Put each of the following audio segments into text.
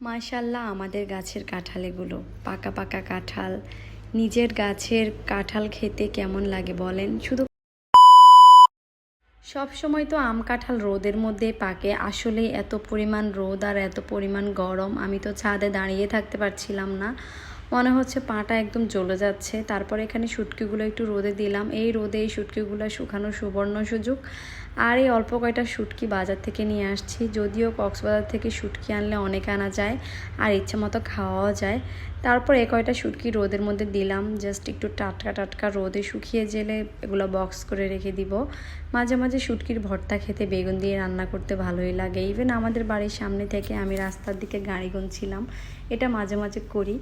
মাশাল্লাহ, আমাদের গাছের কাঁঠালেগুলো। পাকা পাকা কাঁঠাল। নিজের গাছের কাঁঠাল খেতে কেমন লাগে বলেন? শুধু সব সময় তো আম কাঁঠাল রোদের মধ্যে পাকে। আসলে এত পরিমাণ রোদ আর এত পরিমাণ গরম। আমি তো ছাদে দাঁড়িয়ে থাকতে পারছিলাম না। মনে হচ্ছে পাটা একদম জ্বলে যাচ্ছে। তারপর এখানে শুটকিগুলো একটু রোদে দিলাম। এই রোদে এই শুটকিগুলো শুকানোর সুবর্ণ সুযোগ। আর এই অল্প কয়টা শুটকি বাজার থেকে নিয়ে আসছি। যদিও কক্সবাজার থেকে শুটকি আনলে অনেক আনা যায় আর ইচ্ছে মতো খাওয়াও যায়। তারপর এ কয়টা শুটকি রোদের মধ্যে দিলাম। জাস্ট একটু টাটকা টাটকা রোদে শুকিয়ে জেলে এগুলো বক্স করে রেখে দিব। মাঝে মাঝে শুটকির ভর্তা খেতে বেগুন দিয়ে রান্না করতে ভালোই লাগে। ইভেন আমাদের বাড়ির সামনে থেকে আমি রাস্তার দিকে গাড়ি গুনছিলাম। এটা মাঝে মাঝে করি।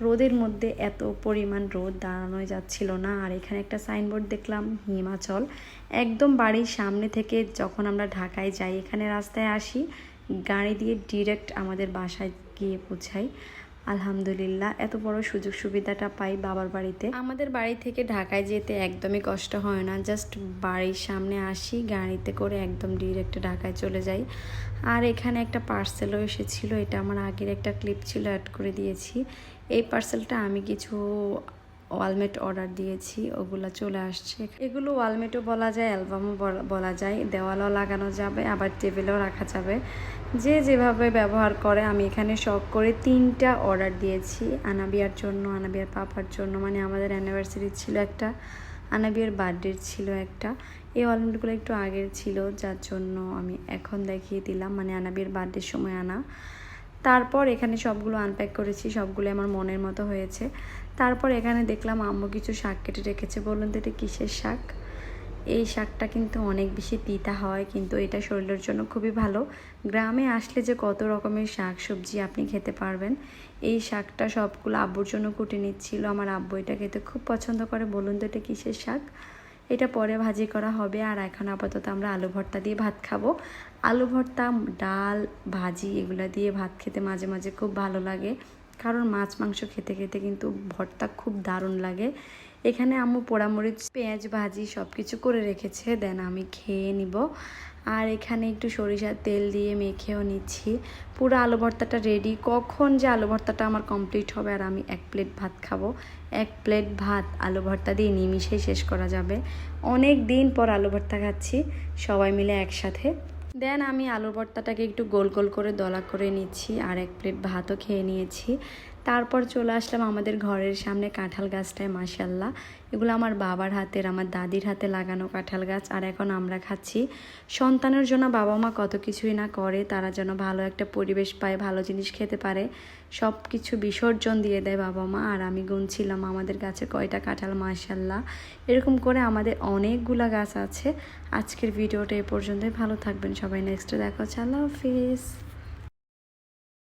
রোদের মধ্যে এত পরিমাণ রোদ দাঁড়ানো যাচ্ছিল না। আর এখানে একটা সাইনবোর্ড দেখলাম, হিমাচল। একদম বাড়ির সামনে থেকে যখন আমরা ঢাকায় যাই, এখানে রাস্তায় আসি, গাড়ি দিয়ে ডিরেক্ট আমাদের বাসায় গিয়ে পৌঁছাই। আলহামদুলিল্লাহ, এত বড় সুযোগ সুবিধাটা পাই বাবার বাড়িতে। আমাদের বাড়ি থেকে ঢাকায় যেতে একদমই কষ্ট হয় না। জাস্ট বাড়ির সামনে আসি, গাড়িতে করে একদম ডিরেক্ট ঢাকায় চলে যাই। আর এখানে একটা পার্সেলও এসেছিল, এটা আমার আগের একটা ক্লিপ ছিল অ্যাড করে দিয়েছি। এই পার্সেলটা আমি কিছু ওয়ালমেট অর্ডার দিয়েছি, ওগুলো চলে আসছে। এগুলো ওয়ালমেটও বলা যায়, অ্যালবামও বলা যায়। দেওয়ালও লাগানো যাবে, আবার টেবিলেও রাখা যাবে। যে যেভাবে ব্যবহার করে, আমি এখানে শখ করে তিনটা অর্ডার দিয়েছি। আনাবিয়ার জন্য, আনাবিয়ার পাপার জন্য। মানে আমাদের অ্যানিভার্সারি ছিল একটা, আনাবিয়ার বার্থডে ছিল একটা। এই ওয়ালমেটগুলো একটু আগের ছিল, যার জন্য আমি এখন দেখিয়ে দিলাম। মানে আনাবিয়ার বার্থডের সময় আনা। তারপর এখানে সবগুলো আনপ্যাক করেছি সবগুলো আমার মনের মতো হয়েছে। তারপর এখানে দেখলাম আম্মু কিছু শাক কেটে রেখেছে। বলুন তো এটা কিসের শাক? এই শাকটা কিন্তু অনেক বেশি তিতা হয়, কিন্তু এটা শরীরের জন্য খুবই ভালো। গ্রামে আসলে যে কত রকমের শাক সবজি আপনি খেতে পারবেন, এই শাকটা সবগুলো আব্বুর জন্য কুটে নিচ্ছিল। আমার আব্বু এটা খেতে খুব পছন্দ করে। বলুন তো এটা কিসের শাক? এটা পরে ভাজি করা হবে। আর এখন আপাতত আমরা আলু ভর্তা দিয়ে ভাত খাব। আলু ভর্তা, ডাল, ভাজি এগুলো দিয়ে ভাত খেতে মাঝে মাঝে খুব ভালো লাগে। কারণ মাছ, মাংস খেতে খেতে কিন্তু ভর্তা খুব দারুণ লাগে। এখানে আম্মু পোড়ামরিচ, পেঁয়াজ ভাজি সব কিছু করে রেখেছে। দেন আমি খেয়ে নিব। আর এখানে একটু সরিষার তেল দিয়ে মেখেও নিচ্ছি। পুরো আলু ভর্তাটা রেডি কখন যে আলু ভর্তাটা আমার কমপ্লিট হবে আর আমি এক প্লেট ভাত খাব। এক প্লেট ভাত আলু ভর্তা দিয়ে নিমিশেই শেষ করা যাবে। অনেক দিন পর আলু ভর্তা খাচ্ছি, সবাই মিলে একসাথে। দেন আমি আলুর ভর্তাটাকে একটু গোল গোল করে দলা করে নিচ্ছি আর এক প্লেট ভাতও খেয়ে নিয়েছি। তারপর চলে আসলাম আমাদের ঘরের সামনে কাঁঠাল গাছটায় মাসাল্লাহ এগুলো আমার বাবার হাতের, আমার দাদির হাতে লাগানো কাঁঠাল গাছ, আর এখন আমরা খাচ্ছি। সন্তানের জন্য বাবা মা কত কিছুই না করে, তারা যেন ভালো একটা পরিবেশ পায়, ভালো জিনিস খেতে পারে। সব কিছু বিসর্জন দিয়ে দেয় বাবা মা, আর আমি গুনছিলাম আমাদের গাছে কয়টা কাঁঠাল মাসাল্লাহ এরকম করে আমাদের অনেকগুলা গাছ আছে। আজকের ভিডিওটা এ পর্যন্তই, ভালো থাকবেন সবাই নেক্সটে দেখা হচ্ছে, আল্লাহ হাফিজ।